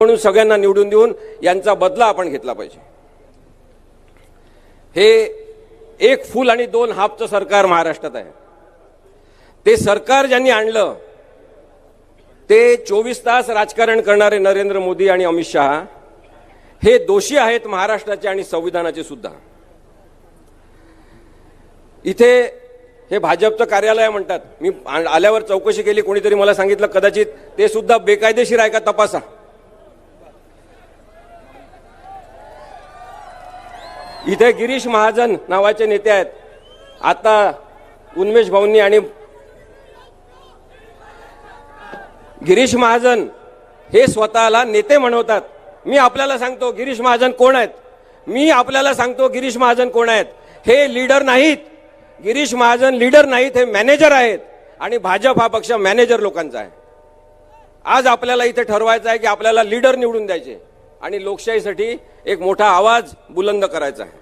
म्हणून सगळ्यांना निवडून देऊन यांचा बदला आपण घेतला पाहिजे. हे एक फुल आणि दोन हाफचं सरकार महाराष्ट्रात आहे. ते सरकार ज्यांनी आणलं ते चोवीस तास राजकारण करणारे नरेंद्र मोदी आणि अमित शहा हे दोषी आहेत महाराष्ट्राचे आणि संविधानाचे सुद्धा. इथे हे भाजपचं कार्यालय म्हणतात. मी आल्यावर चौकशी केली कोणीतरी मला सांगितलं कदाचित ते सुद्धा बेकायदेशीर आहे का तपासा. इथे गिरीश महाजन नावाचे नेते आहेत. आता उन्मेष भाऊंनी आणि गिरीश महाजन हे स्वतःला नेते म्हणवतात. मी आपल्याला सांगतो गिरीश महाजन कोण आहेत? मी आपल्याला सांगतो गिरीश महाजन कोण आहेत? हे लीडर नाहीत. गिरीश महाजन लीडर नाहीत हे मॅनेजर आहेत आणि भाजप हा पक्ष मॅनेजर लोकांचा आहे. आज आपल्याला इथे ठरवायचं आहे की आपल्याला लीडर निवडून द्यायचे. आणि लोकशाहीसाठी एक मोठा आवाज बुलंद करायचा आहे.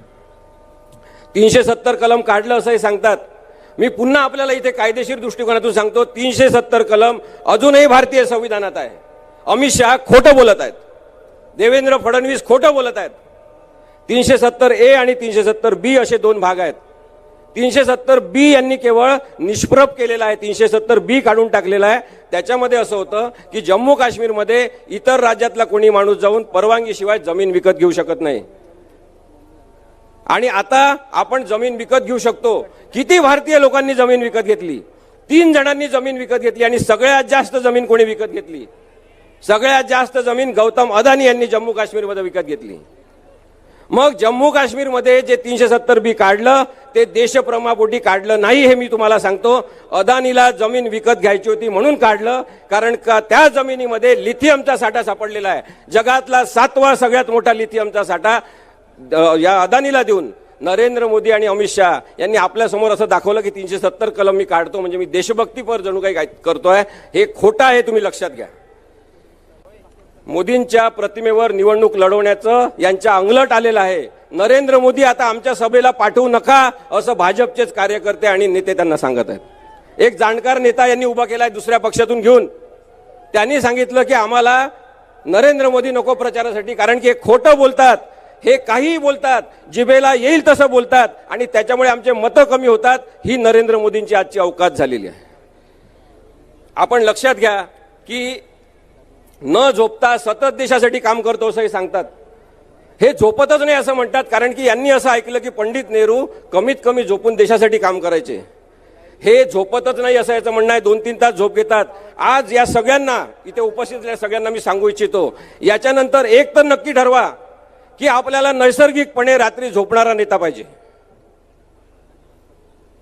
तीनशे सत्तर कलम काढलं असंही सांगतात. मी पुन्हा आपल्याला इथे कायदेशीर दृष्टिकोनातून सांगतो तीनशे सत्तर कलम अजूनही भारतीय संविधानात आहे. अमित शहा खोटं बोलत आहेत. देवेंद्र फडणवीस खोटं बोलत आहेत. तीनशे सत्तर ए आणि तीनशे सत्तर बी असे दोन भाग आहेत. तीनशे सत्तर बी यांनी केवळ निष्प्रभ केलेला आहे. तीनशे सत्तर बी काढून टाकलेला आहे. त्याच्यामध्ये असं होतं की जम्मू काश्मीरमध्ये इतर राज्यातला कोणी माणूस जाऊन परवानगीशिवाय जमीन विकत घेऊ शकत नाही. आणि आता आपण जमीन विकत घेऊ शकतो. किती भारतीय लोकांनी जमीन विकत घेतली? तीन जणांनी जमीन विकत घेतली आणि सगळ्यात जास्त जमीन कोणी विकत घेतली? सगळ्यात जास्त जमीन गौतम अदानी यांनी जम्मू काश्मीरमध्ये विकत घेतली. मग जम्मू काश्मीरमध्ये जे तीनशे सत्तर बी काढलं ते देशप्रमापोटी काढलं नाही हे मी तुम्हाला सांगतो. अदानीला जमीन विकत घ्यायची होती म्हणून काढलं कारण का त्या जमिनीमध्ये लिथियमचा साठा सापडलेला आहे. जगातला सातवा सगळ्यात मोठा लिथियमचा साठा या अदानीला देऊन नरेंद्र मोदी आणि अमित शहा यांनी आपल्यासमोर असं दाखवलं की तीनशे सत्तर कलम मी काढतो म्हणजे मी देशभक्तीपर जणू काही करतोय हे खोटं आहे तुम्ही लक्षात घ्या. मोदींच्या प्रतिमेवर निवडणूक लढवण्याचं यांच्या अंगलट आलेलं आहे. नरेंद्र मोदी आता आमच्या सभेला पाठवू नका असं भाजपचेच कार्यकर्ते आणि नेते त्यांना सांगत आहेत. एक जाणकार नेता यांनी उभा केलाय दुसऱ्या पक्षातून घेऊन. त्यांनी सांगितलं की आम्हाला नरेंद्र मोदी नको प्रचारासाठी कारण की हे खोटं बोलतात हे काहीही बोलतात जिभेला येईल तसं बोलतात आणि त्याच्यामुळे आमचे मतं कमी होतात ही नरेंद्र मोदींची आजची अवकाश झालेली आहे. आपण लक्षात घ्या की न झोपता सतत देशासाठी काम करतो असंही सांगतात. हे झोपतच नाही असं म्हणतात कारण की यांनी असं ऐकलं की पंडित नेहरू कमीत कमी झोपून देशासाठी काम करायचे. हे झोपतच नाही असं याचं म्हणणं आहे. दोन तीन तास झोप घेतात. आज या सगळ्यांना इथे उपस्थित असलेल्या सगळ्यांना मी सांगू इच्छितो याच्यानंतर एक तर नक्की ठरवा की आपल्याला नैसर्गिकपणे रात्री झोपणारा नेता पाहिजे.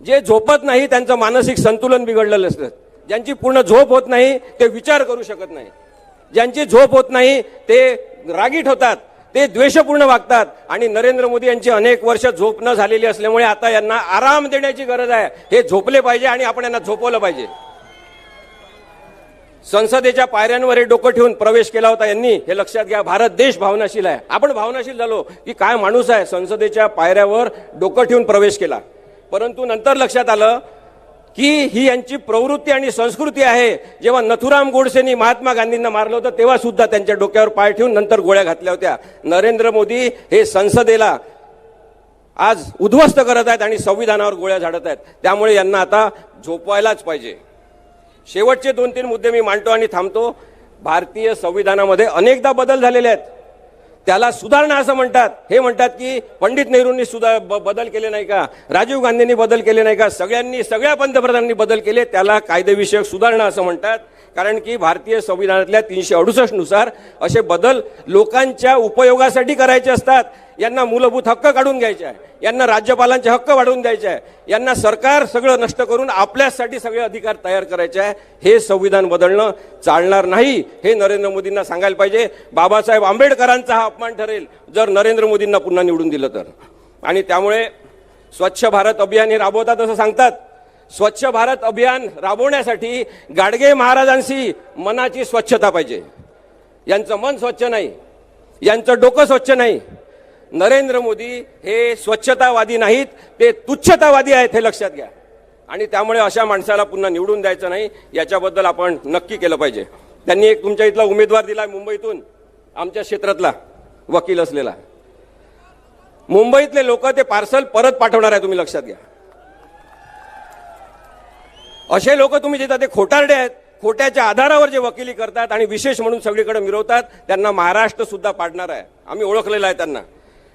जे झोपत नाही त्यांचं मानसिक संतुलन बिघडलेलं असतं. ज्यांची पूर्ण झोप होत नाही ते विचार करू शकत नाही. ज्यांची झोप होत नाही ते रागीट होतात ते द्वेषपूर्ण वागतात. आणि नरेंद्र मोदी यांची अनेक वर्ष झोप न झालेली असल्यामुळे आता यांना आराम देण्याची गरज आहे. हे झोपले पाहिजे आणि आपण यांना झोपवलं पाहिजे. संसदेच्या पायऱ्यांवर हे डोकं ठेवून प्रवेश केला होता यांनी. हे लक्षात घ्या भारत देश भावनाशील आहे. आपण भावनाशील झालो. की काय माणूस आहे? संसदेच्या पायऱ्यावर डोकं ठेवून प्रवेश केला. परंतु नंतर लक्षात आलं की ही यांची प्रवृत्ती आणि संस्कृती आहे. जेव्हा नथुराम गोडसेनी महात्मा गांधींना मारलं होतं तेव्हा सुद्धा त्यांच्या डोक्यावर पाय ठेवून नंतर गोळ्या घातल्या होत्या. नरेंद्र मोदी हे संसदेला आज उद्ध्वस्त करत आहेत आणि संविधानावर गोळ्या झाडत आहेत. त्यामुळे यांना आता झोपवायलाच पाहिजे. शेवटचे दोन तीन मुद्दे मी मांडतो आणि थांबतो. भारतीय संविधानामध्ये अनेकदा बदल झालेले आहेत. त्याला सुधारणा असं म्हणतात. हे म्हणतात की पंडित नेहरूंनी सुद्धा ब- बदल केले नाही का? राजीव गांधींनी बदल केले नाही का? सगळ्यांनी सगळ्या पंतप्रधानांनी बदल केले. त्याला कायदेविषयक सुधारणा असं म्हणतात. कारण की भारतीय संविधानातल्या तीनशे अडुसष्टनुसार असे बदल लोकांच्या उपयोगासाठी करायचे असतात. यांना मूलभूत हक्क काढून घ्यायचे आहे. यांना राज्यपालांचे हक्क वाढवून द्यायचे आहे. यांना सरकार सगळं नष्ट करून आपल्यासाठी सगळे अधिकार तयार करायचे आहे. हे संविधान बदलणं चालणार नाही हे नरेंद्र मोदींना सांगायला पाहिजे. बाबासाहेब आंबेडकरांचा हा अपमान ठरेल. जर नरेंद्र मोदींना पुन्हा निवडून दिलं तर. आणि त्यामुळे स्वच्छ भारत अभियान हे राबवतात असं सांगतात. स्वच्छ भारत अभियान राबवण्यासाठी गाडगे महाराजांशी मनाची स्वच्छता पाहिजे. यांचं मन स्वच्छ नाही. यांचं डोकं स्वच्छ नाही. नरेंद्र मोदी हे स्वच्छतावादी नाहीत ते तुच्छतावादी आहेत हे लक्षात घ्या. आणि त्यामुळे अशा माणसाला पुन्हा निवडून द्यायचं नाही याच्याबद्दल आपण नक्की केलं पाहिजे. त्यांनी एक तुमच्या इथला उमेदवार दिला मुंबईतून आमच्या क्षेत्रातला वकील असलेला. मुंबईतले लोक ते पार्सल परत पाठवणार आहे तुम्ही लक्षात घ्या. असे लोक तुम्ही जिथं ते खोटारडे आहेत खोट्याच्या आधारावर जे वकिली करतात आणि विशेष म्हणून सगळीकडे मिरवतात त्यांना महाराष्ट्र सुद्धा पाडणार आहे. आम्ही ओळखलेलं आहे त्यांना.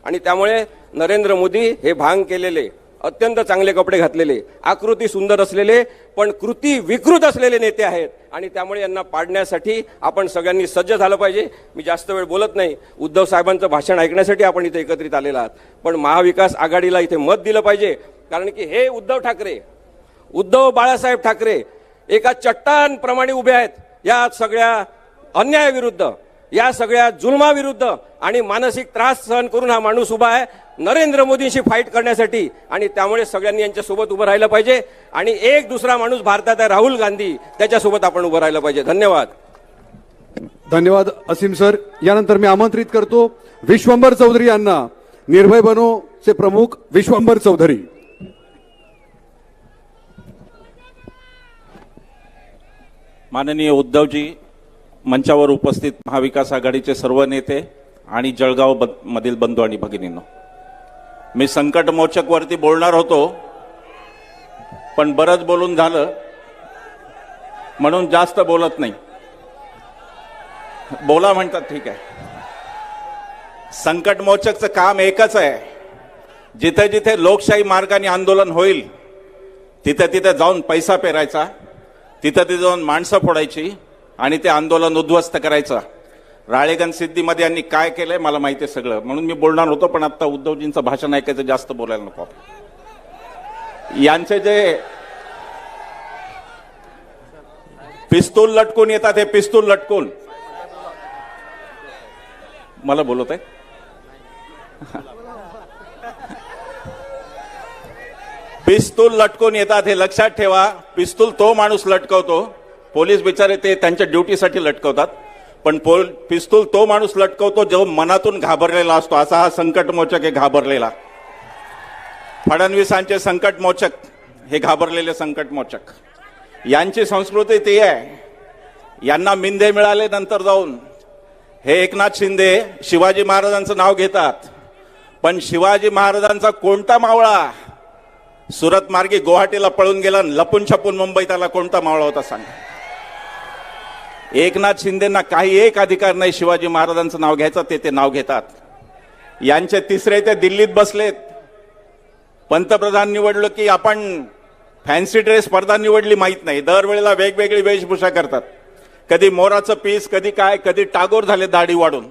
आणि त्यामुळे नरेंद्र मोदी हे भांग केलेले अत्यंत चांगले कपडे घातलेले आकृती सुंदर असलेले पण कृती विकृत असलेले नेते आहेत. आणि त्यामुळे यांना पाडण्यासाठी आपण सगळ्यांनी सज्ज झालं पाहिजे. मी जास्त वेळ बोलत नाही. उद्धव साहेबांचं भाषण ऐकण्यासाठी आपण इथे एकत्रित आलेला आहात. पण महाविकास आघाडीला इथे मत दिलं पाहिजे. कारण की हे उद्धव ठाकरे उद्धव बाळासाहेब ठाकरे एका चट्टानप्रमाणे उभे आहेत. या सगळ्या अन्यायाविरुद्ध या सगळ्या जुलमाविरुद्ध आणि मानसिक त्रास सहन करून हा माणूस उभा आहे. नरेंद्र मोदींशी फाईट करण्यासाठी आणि त्यामुळे सगळ्यांनी यांच्यासोबत उभं राहिलं पाहिजे. आणि एक दुसरा माणूस भारतात आहे राहुल गांधी. त्याच्यासोबत आपण उभं राहिलं पाहिजे. धन्यवाद. धन्यवाद असीम सर. यानंतर मी आमंत्रित करतो विश्वंभर चौधरी यांना. निर्भय बनोचे प्रमुख विश्वंभर चौधरी. माननीय उद्धवजी मंचावर उपस्थित महाविकास आघाडीचे सर्व नेते आणि जळगाव ब- मधील बंधू आणि भगिनींनो. मी संकटमोचकवरती बोलणार होतो पण बरंच बोलून झालं म्हणून जास्त बोलत नाही. बोला म्हणतात ठीक आहे. संकटमोचकचं काम एकच आहे. जिथे जिथे लोकशाही मार्गाने आंदोलन होईल तिथे तिथे जाऊन पैसा पेरायचा तिथं तिथे जाऊन माणसं फोडायची आणि ते आंदोलन उद्ध्वस्त करायचं. राळेगण सिद्धीमध्ये यांनी काय केलंय मला माहिती आहे सगळं. म्हणून मी बोलणार होतो पण आता उद्धवजींचं भाषण ऐकायचं जास्त बोलायला नको यांचे जे पिस्तूल लटकून येतात हे पिस्तूल लटकून. मला बोलत आहे? पिस्तूल लटकून येतात हे लक्षात ठेवा. पिस्तूल तो माणूस लटकवतो पोलीस बिचारे ते त्यांच्या ड्युटीसाठी लटकवतात. पण पोल पिस्तूल तो माणूस लटकवतो जो मनातून घाबरलेला असतो. असा हा संकटमोचक आहे घाबरलेला. फडणवीसांचे संकटमोचक हे घाबरलेले संकटमोचक यांची संस्कृती ती आहे. यांना मिंदे मिळाले नंतर जाऊन. हे एकनाथ शिंदे शिवाजी महाराजांचं नाव घेतात. पण शिवाजी महाराजांचा कोणता मावळा? सुरत मार्गे गुवाहाटीला पळून गेला आणि लपून छपून मुंबईत आला कोणता मावळा होता सांग. एकनाथ शिंदेना काही एक अधिकार नाही शिवाजी महाराजांचं नाव घ्यायचं ते ते नाव घेतात. यांचे तिसरे ते दिल्लीत बसलेत. पंतप्रधान निवडलं की आपण फॅन्सी ड्रेस स्पर्धा निवडली माहीत नाही. दरवेळेला वेगवेगळी वेशभूषा करतात. कधी मोराचं पीस कधी काय कधी टागोर झाले दाढी वाढून.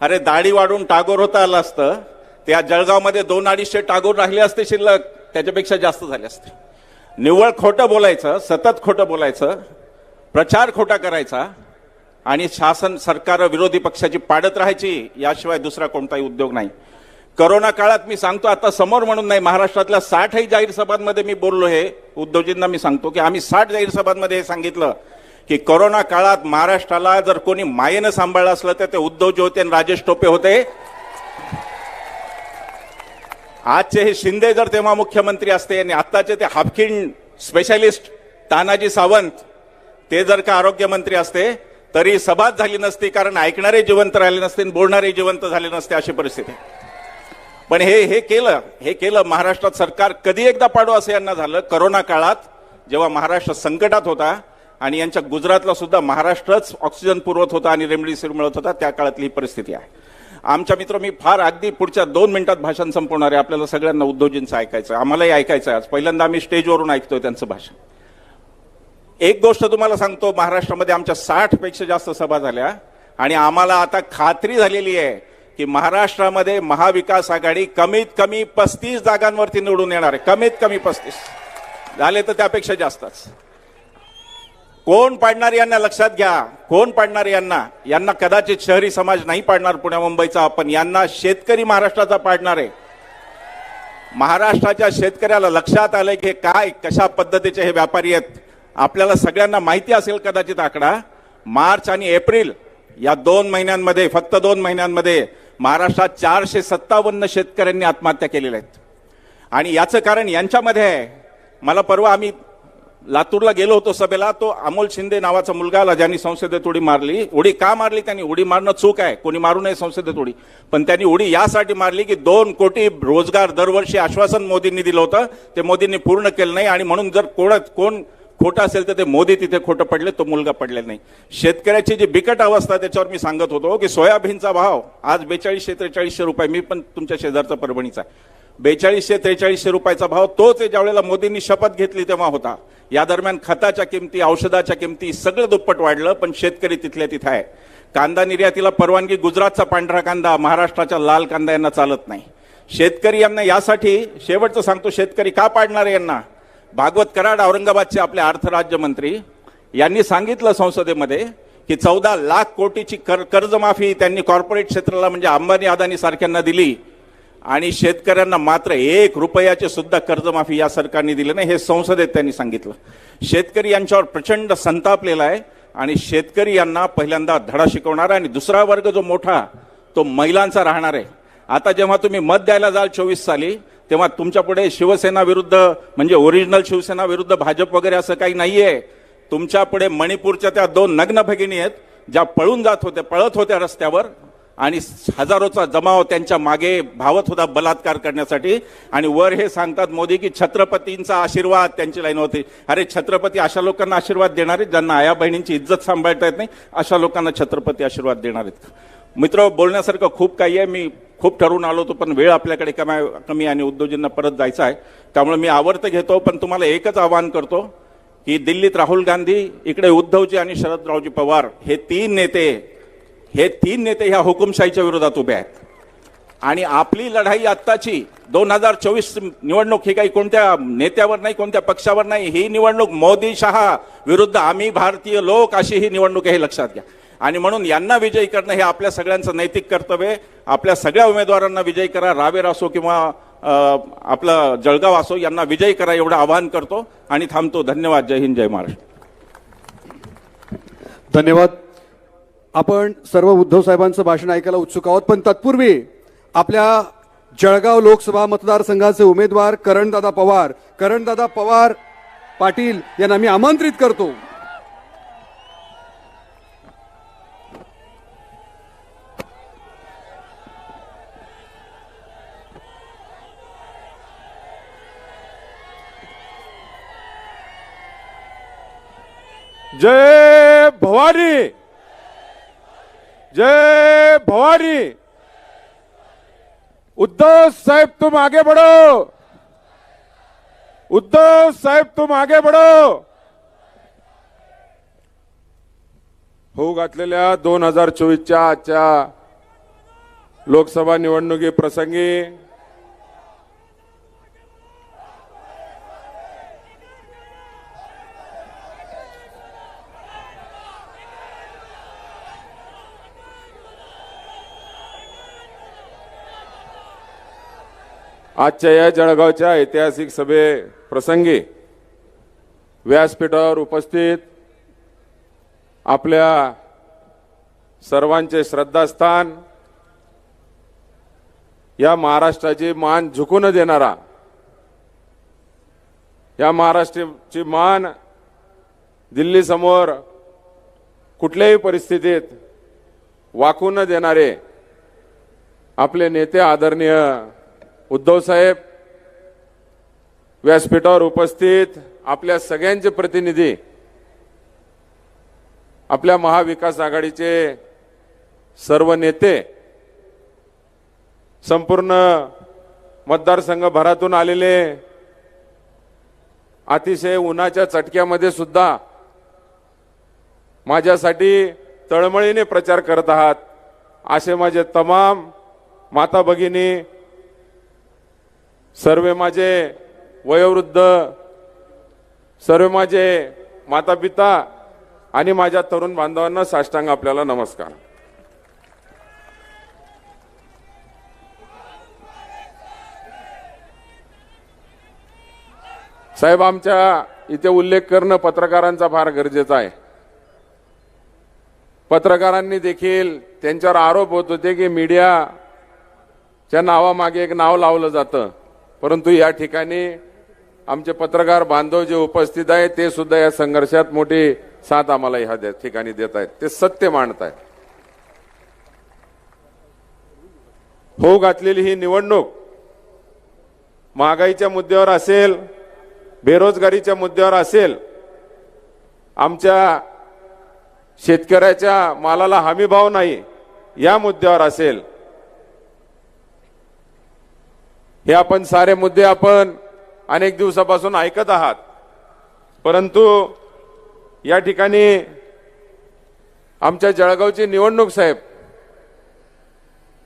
अरे दाढी वाढून टागोर होता आलं असतं. त्या जळगावमध्ये दोन अडीचशे टागोर राहिले असते शिल्लक. त्याच्यापेक्षा जास्त झाले असते. निव्वळ खोटं बोलायचं सतत खोटं बोलायचं. प्रचार खोटा करायचा आणि शासन सरकार विरोधी पक्षाची पाडत राहायची याशिवाय दुसरा कोणताही उद्योग नाही. करोना काळात मी सांगतो आता समोर म्हणून नाही महाराष्ट्रातल्या साठही जाहीर सभांमध्ये मी बोललो हे उद्धवजींना मी सांगतो की आम्ही साठ जाहीर सभांमध्ये हे सांगितलं की करोना काळात महाराष्ट्राला जर कोणी मायेनं सांभाळलं असलं तर ते उद्धवजी होते आणि राजेश टोपे होते. आजचे हे शिंदे जर तेव्हा मुख्यमंत्री असते आणि आत्ताचे ते हाफकिन स्पेशालिस्ट तानाजी सावंत ते जर का आरोग्यमंत्री असते तरी सभाच झाली नसती कारण ऐकणारे जिवंत राहिले नसते आणि बोलणारे जिवंत झाले नसते अशी परिस्थिती. पण हे हे केलं हे केलं महाराष्ट्रात सरकार कधी एकदा पाडू असं यांना झालं. करोना काळात जेव्हा महाराष्ट्र संकटात होता आणि यांच्या गुजरातला सुद्धा महाराष्ट्रच ऑक्सिजन पुरवत होता आणि रेमडेसिवीर मिळत होता त्या काळातली ही परिस्थिती आहे. आमच्या मित्र मी फार अगदी पुढच्या दोन मिनिटात भाषण संपवणार आहे. आपल्याला सगळ्यांना उद्योजींचं ऐकायचं आहे. आम्हालाही ऐकायचं आहे. आज पहिल्यांदा आम्ही स्टेजवरून ऐकतोय त्यांचं भाषण. एक गोष्ट तुम्हाला सांगतो महाराष्ट्रामध्ये आमच्या साठपेक्षा जास्त सभा झाल्या आणि आम्हाला आता खात्री झालेली आहे की महाराष्ट्रामध्ये महाविकास आघाडी कमीत कमी पस्तीस जागांवरती निवडून येणार आहे. कमीत कमी पस्तीस. झाले तर त्यापेक्षा जास्तच. कोण पाडणार यांना लक्षात घ्या. कोण पाडणार यांना? यांना कदाचित शहरी समाज नाही पाडणार पुण्या मुंबईचा. आपण यांना शेतकरी महाराष्ट्राचा पाडणार आहे. महाराष्ट्राच्या शेतकऱ्याला लक्षात आलंय की काय कशा पद्धतीचे हे व्यापारी आहेत? आपल्याला सगळ्यांना माहिती असेल कदाचित आकडा मार्च आणि एप्रिल या दोन महिन्यांमध्ये फक्त दोन महिन्यांमध्ये महाराष्ट्रात चारशे सत्तावन्न शेतकऱ्यांनी आत्महत्या केलेल्या आहेत. आणि याचं कारण यांच्यामध्ये आहे. मला परवा आम्ही लातूरला गेलो होतो सभेला तो अमोल शिंदे नावाचा मुलगा आला ज्यांनी संसदेत उडी मारली. उडी का मारली त्यांनी? उडी मारणं चूक आहे. कोणी मारू नये संसदेत उडी. पण त्यांनी उडी यासाठी मारली की दोन कोटी रोजगार दरवर्षी आश्वासन मोदींनी दिलं होतं. ते मोदींनी पूर्ण केलं नाही आणि म्हणून जर कोण कोण खोटं असेल तर ते मोदी तिथे खोटं पडले तो मुलगा पडलेला नाही. शेतकऱ्याची जी बिकट अवस्था त्याच्यावर मी सांगत होतो की सोयाबीनचा भाव आज बेचाळीसशे त्रेचाळीसशे रुपये मी पण तुमच्या शेजारचा परभणीचा आहे. बेचाळीसशे त्रेचाळीसशे रुपयाचा भाव तोच आहे ज्यावेळेला मोदींनी शपथ घेतली तेव्हा होता. या दरम्यान खताच्या किमती औषधाच्या किमती सगळं दुप्पट वाढलं पण शेतकरी तिथल्या तिथं आहे. कांदा निर्यातीला परवानगी गुजरातचा पांढरा कांदा महाराष्ट्राच्या लाल कांदा यांना चालत नाही. शेतकरी यांना यासाठी शेवटचं सांगतो शेतकरी का पाडणार आहे यांना? भागवत कराड औरंगाबादचे आपले अर्थराज्यमंत्री यांनी सांगितलं संसदेमध्ये की चौदा लाख कोटीची कर कर्जमाफी त्यांनी कॉर्पोरेट क्षेत्राला म्हणजे अंबानी अदानी सारख्यांना दिली आणि शेतकऱ्यांना मात्र एक रुपयाचे सुद्धा कर्जमाफी या सरकारने दिले नाही हे संसदेत त्यांनी सांगितलं. शेतकरी यांच्यावर प्रचंड संतापलेला आहे आणि शेतकरी यांना पहिल्यांदा धडा शिकवणार आणि दुसरा वर्ग जो मोठा तो महिलांचा राहणार आहे. आता जेव्हा तुम्ही मत द्यायला जाल चोवीस साली तेव्हा तुमच्यापुढे शिवसेना विरुद्ध म्हणजे ओरिजिनल शिवसेना विरुद्ध भाजप वगैरे असं काही नाहीये. तुमच्यापुढे मणिपूरच्या त्या दोन नग्न भगिनी आहेत ज्या पळून जात होत्या पळत होत्या रस्त्यावर आणि हजारोचा जमाव त्यांच्या मागे भावत होता बलात्कार करण्यासाठी. आणि वर हे सांगतात मोदी की छत्रपतींचा आशीर्वाद त्यांची लाईन होती. अरे छत्रपती अशा लोकांना आशीर्वाद देणार आहेत ज्यांना आया बहिणींची इज्जत सांभाळता येत नाही अशा लोकांना छत्रपती आशीर्वाद देणार आहेत. मित्र बोलण्यासारखं खूप काही आहे. मी खूप ठरवून आलो होतो पण वेळ आपल्याकडे कमी कमी आणि उद्योजींना परत जायचा आहे. त्यामुळे मी आवर्त घेतो पण तुम्हाला एकच आवाहन करतो की दिल्लीत राहुल गांधी इकडे उद्धवजी आणि शरदरावजी पवार हे तीन नेते हे तीन नेते ह्या हुकुमशाहीच्या विरोधात उभे आहेत. आणि आपली लढाई आत्ताची दोन हजार चोवीस निवडणूक ही काही कोणत्या नेत्यावर नाही कोणत्या पक्षावर नाही ही निवडणूक मोदी शहा विरुद्ध आम्ही भारतीय लोक अशी ही निवडणूक आहे हे लक्षात घ्या. आणि म्हणून यांना विजयी करणं हे आपल्या सगळ्यांचं नैतिक कर्तव्य आहे. आपल्या सगळ्या उमेदवारांना विजयी करा. रावेर असो किंवा आपलं जळगाव असो यांना विजयी करा एवढं आवाहन करतो आणि थांबतो. धन्यवाद. जय हिंद जय महाराष्ट्र. धन्यवाद. आपण सर्व उद्धव साहेबांचं भाषण ऐकायला उत्सुक आहोत पण तत्पूर्वी आपल्या जळगाव लोकसभा मतदारसंघाचे उमेदवार करणदादा पवार. करणदादा पवार पाटील यांना मी आमंत्रित करतो. जय भवानी। जय भवानी। उद्धव साहेब तुम आगे बढ़ो। उद्धव साहेब तुम आगे बढ़ो। होऊ घातलेल्या दोन हजार चोवीसच्या आजच्या लोकसभा निवडणुकी प्रसंगी आजच्या या जळगावच्या ऐतिहासिक सभे प्रसंगी व्यासपीठावर उपस्थित आपल्या सर्वांचे श्रद्धास्थान या महाराष्ट्राची मान झुकून देणारा या महाराष्ट्राची मान दिल्ली समोर कुठल्याही परिस्थितीत वाकू न देणारे आपले नेते आदरणीय उद्धव साहेब व्यासपीठावर उपस्थित आपल्या सगळ्यांचे प्रतिनिधी आपल्या महाविकास आघाडीचे सर्व नेते संपूर्ण मतदारसंघ भरातून आलेले अतिशय उन्हाच्या चटक्यामध्ये सुद्धा माझ्यासाठी तळमळीने प्रचार करत आहात असे माझे तमाम माता भगिनी सर्व माझे वयोवृद्ध सर्व माझे माता पिता आणि माझ्या तरुण बांधवांना साष्टांग आपल्याला नमस्कार. साहेब आमच्या इथे उल्लेख करणं पत्रकारांचा फार गरजेचा आहे. पत्रकारांनी देखील त्यांच्यावर आरोप होत होते की मीडियाच्या नावामागे एक नाव लावलं जातं. परंतु या ठिकाणी आमचे पत्रकार बांधव जे उपस्थित आहेत ते सुद्धा या संघर्षात मोठी साथ आम्हाला ह्या ठिकाणी देत आहेत. ते सत्य मांडत आहेत. हो घातलेली ही निवडणूक महागाईच्या मुद्द्यावर असेल बेरोजगारीच्या मुद्द्यावर असेल आमच्या शेतकऱ्याच्या मालाला हमी भाव नाही या मुद्द्यावर असेल हे आपण सारे मुद्दे आपण अनेक दिवसापासून ऐकत आहात. परंतु या ठिकाणी आमच्या जळगावची निवडणूक साहेब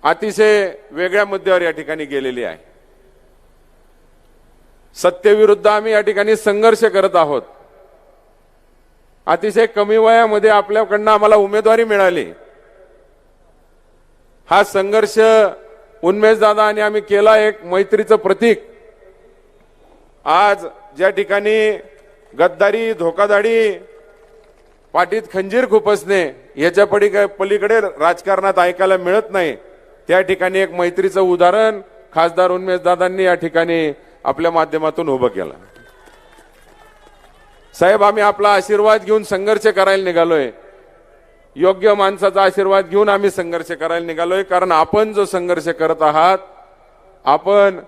अतिशय वेगळ्या मुद्द्यावर या ठिकाणी गेलेली आहे. सत्तेविरुद्ध आम्ही या ठिकाणी संघर्ष करत आहोत. अतिशय कमी वयामध्ये आपल्याकडनं आम्हाला उमेदवारी मिळाली. हा संघर्ष उन्मेष दादा आणि आम्ही केला एक मैत्रीचं प्रतीक. आज ज्या ठिकाणी गद्दारी धोकादाडी पाठीत खंजीर खुपसणे याच्या पडी पलीकडे राजकारणात ऐकायला मिळत नाही त्या ठिकाणी एक मैत्रीचं उदाहरण खासदार उन्मेष दादांनी या ठिकाणी आपल्या माध्यमातून उभं केलं. साहेब आम्ही आपला आशीर्वाद घेऊन संघर्ष करायला निघालोय. योग्य माणसाचा आशीर्वाद घेऊन आम्ही संघर्ष करायला निघालोय. कारण आपण जो संघर्ष करत आहात आपण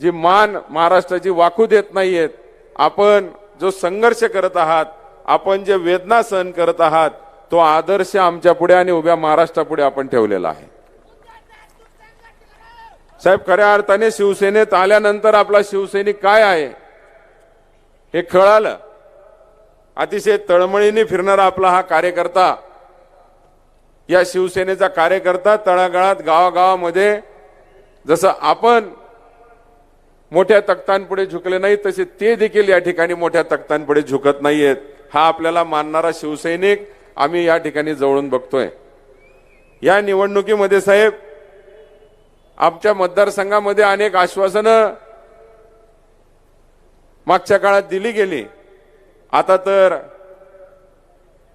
जी मान महाराष्ट्राची वाकू देत नाहीयेत आपण जो संघर्ष करत आहात आपण जे वेदना सहन करत आहात तो आदर्श आमच्या पुढे आणि उभ्या महाराष्ट्रापुढे आपण ठेवलेला आहे. साहेब खऱ्या अर्थाने शिवसेनेत आल्यानंतर आपला शिवसैनिक काय आहे? हे कळालं. अतिशय तळमळीने फिरणारा आपला हा कार्यकर्ता या शिवसेनेचा कार्यकर्ता तळागाळात गावागावामध्ये जसं आपण मोठ्या तख्तांपुढे झुकले नाही तसे ते देखील या ठिकाणी मोठ्या तख्तांपुढे झुकत नाहीयेत. हा आपल्याला मानणारा शिवसैनिक आम्ही या ठिकाणी जवळून बघतोय. या निवडणुकीमध्ये साहेब आमच्या मतदारसंघामध्ये अनेक आश्वासनं मागच्या काळात दिली गेली. आता तर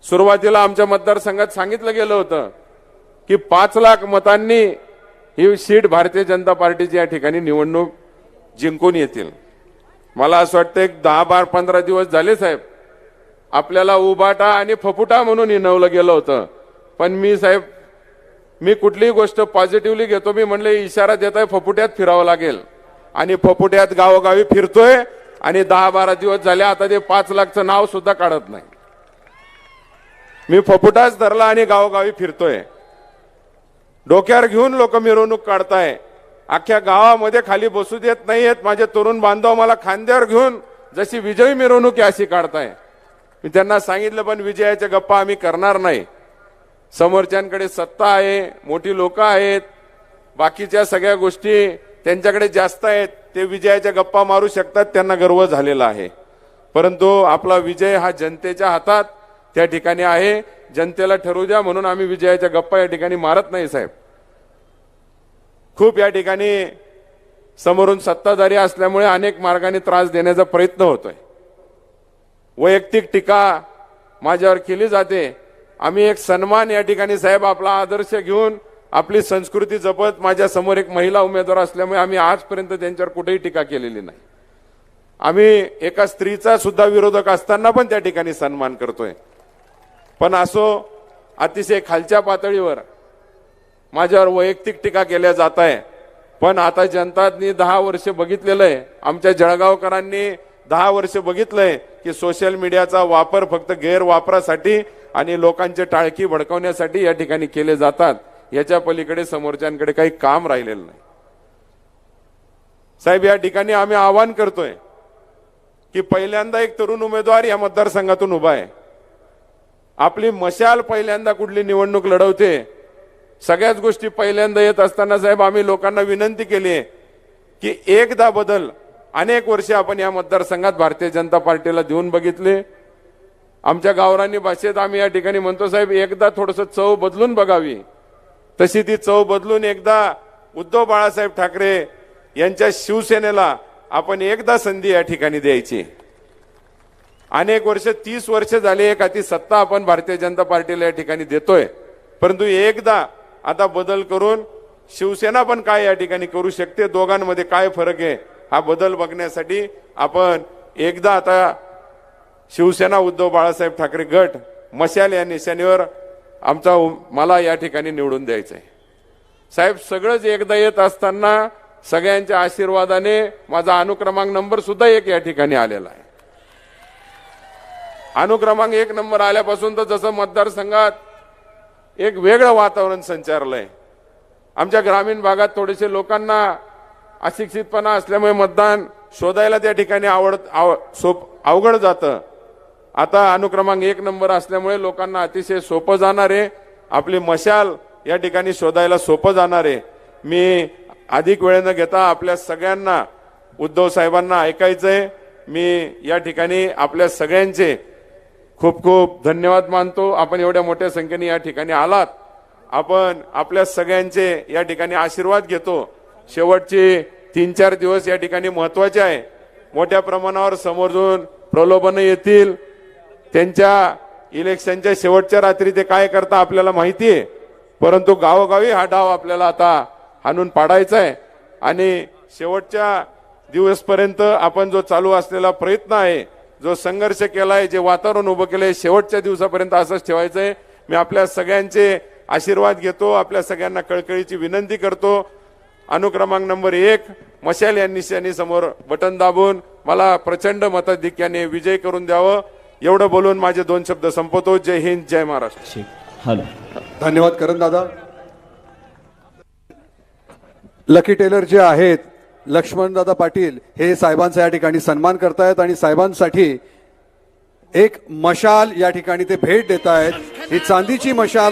सुरुवातीला आमच्या मतदारसंघात सांगितलं गेलं होतं की पाच लाख मतांनी ही सीट भारतीय जनता पार्टीची या ठिकाणी निवडणूक जिंकून येतील. मला असं वाटतं एक दहा बार पंधरा दिवस झाले साहेब. आपल्याला उबाटा आणि फपुटा म्हणून हिनवलं गेलं होतं. पण मी साहेब मी कुठलीही गोष्ट पॉझिटिव्हली घेतो मी म्हणले इशारा देत आहे फपुट्यात फिरावं लागेल. आणि फपुट्यात गावोगावी फिरतोय आणि दहा बारा दिवस झाले आता ते पाच लाखचं नाव सुद्धा काढत नाही. मी फपुटाच धरला आणि गावोगावी फिरतोय. डोक्यावर घेऊन लोक मिरवणूक काढताय. अख्ख्या गावामध्ये खाली बसू देत नाहीयेत. माझे तरुण बांधव मला खांद्यावर घेऊन जशी विजयी मिरवणूक आहे अशी काढताय. मी त्यांना सांगितलं पण विजयाच्या गप्पा आम्ही करणार नाही. समोरच्यांकडे सत्ता आहे मोठी लोक आहेत. बाकीच्या सगळ्या गोष्टी त्यांच्याकडे जास्त आहेत. ते विजयाच्या गप्पा मारू शकतात. त्यांना गर्व झालेला आहे. परंतु आपला विजय हा जनतेच्या हातात त्या ठिकाणी आहे जनतेला ठरवू द्या म्हणून आम्ही विजयाच्या गप्पा या ठिकाणी मारत नाही साहेब. खूप या ठिकाणी समोरून सत्ताधारी असल्यामुळे अनेक मार्गाने त्रास देण्याचा प्रयत्न होतोय. वैयक्तिक टीका माझ्यावर केली जाते. आम्ही एक सन्मान या ठिकाणी साहेब आपला आदर्श घेऊन आपली संस्कृती जपत माझ्यासमोर एक महिला उमेदवार असल्यामुळे आम्ही आजपर्यंत त्यांच्यावर कुठेही टीका केलेली नाही. आम्ही एका स्त्रीचा सुद्धा विरोधक असताना पण त्या ठिकाणी सन्मान करतोय. पण असो अतिशय खालच्या पातळीवर माझ्यावर वैयक्तिक टीका केल्या जात आहे. पण आता जनतांनी दहा वर्ष बघितलेलं आहे. आमच्या जळगावकरांनी दहा वर्ष बघितलंय की सोशल मीडियाचा वापर फक्त गैरवापरासाठी आणि लोकांचे टाळकी भडकवण्यासाठी या ठिकाणी केले जातात. याच्या पलीकडे समोरच्यांकडे काही काम राहिलेलं नाही. साहेब या ठिकाणी आम्ही आवाहन करतोय की पहिल्यांदा एक तरुण उमेदवार या मतदारसंघातून उभा आहे. आपली मशाल पहिल्यांदा कुठली निवडणूक लढवते सगळ्याच गोष्टी पहिल्यांदा येत असताना साहेब आम्ही लोकांना विनंती केली आहे की एकदा बदल अनेक वर्षे आपण या मतदारसंघात भारतीय जनता पार्टीला देऊन बघितले. आमच्या गावरानी भाषेत आम्ही या ठिकाणी म्हणतो साहेब एकदा थोडस चव बदलून बघावी. तशी ती चव बदलून एकदा उद्धव बाळासाहेब ठाकरे यांच्या शिवसेनेला आपण एकदा संधी या ठिकाणी द्यायची. अनेक वर्ष तीस वर्ष झाली एक ती सत्ता आपण भारतीय जनता पार्टीला या ठिकाणी देतोय. परंतु एकदा आता बदल करून शिवसेना पण काय या ठिकाणी करू शकते दोघांमध्ये काय फरक आहे हा बदल बघण्यासाठी आपण एकदा आता शिवसेना उद्धव बाळासाहेब ठाकरे गट मशाल या निशाणीवर आमचा मला या ठिकाणी निवडून द्यायचं आहे साहेब सगळंच एकदा येत असताना सगळ्यांच्या आशीर्वादाने माझा अनुक्रमांक नंबर सुद्धा एक या ठिकाणी आलेला आहे. अनुक्रमांक एक नंबर आल्यापासून तर जसं मतदारसंघात एक वेगळं वातावरण संचारलंय. आमच्या ग्रामीण भागात थोडेसे लोकांना अशिक्षितपणा असल्यामुळे मतदान शोधायला त्या ठिकाणी आवड आव, सोप अवघड जातं. आता अनुक्रमांक एक नंबर असल्यामुळे लोकांना अतिशय सोपं जाणार आहे. आपली मशाल या ठिकाणी शोधायला सोपं जाणार आहे. मी अधिक वेळ न घेता आपल्या सगळ्यांना उद्धव साहेबांना ऐकायचंय. मी या ठिकाणी आपल्या सगळ्यांचे खूप खूप धन्यवाद मानतो. आपण एवढ्या मोठ्या संख्येने या ठिकाणी आलात. आपण आपल्या सगळ्यांचे या ठिकाणी आशीर्वाद घेतो. शेवटचे तीन चार दिवस या ठिकाणी महत्त्वाचे आहे. मोठ्या प्रमाणावर समोरून प्रलोभन येतील. त्यांच्या इलेक्शनच्या शेवटच्या रात्री ते काय करता आपल्याला माहिती आहे. परंतु गावोगावी हा डाव आपल्याला आता हाणून पाडायचा आहे. आणि शेवटच्या दिवसपर्यंत आपण जो चालू असलेला प्रयत्न आहे जो संघर्ष केलाय जे वातावरण उभं केलंय शेवटच्या दिवसापर्यंत असंच ठेवायचं आहे मी आपल्या सगळ्यांचे आशीर्वाद घेतो आपल्या सगळ्यांना कळकळीची विनंती करतो. अनुक्रमांक नंबर एक मशाल यांनी निशाणी समोर बटन दाबून मला प्रचंड मताधिक्याने विजय करून द्यावं. एवढं बोलून माझे दोन शब्द संपवतो. जय हिंद जय महाराष्ट्र. हॅलो. धन्यवाद करण दादा. लकी टेलर जे आहेत लक्ष्मणदादा पाटील हे साहेबांचा या ठिकाणी सन्मान करतायत आणि साहेबांसाठी एक मशाल या ठिकाणी ते भेट देत आहेत ही चांदीची मशाल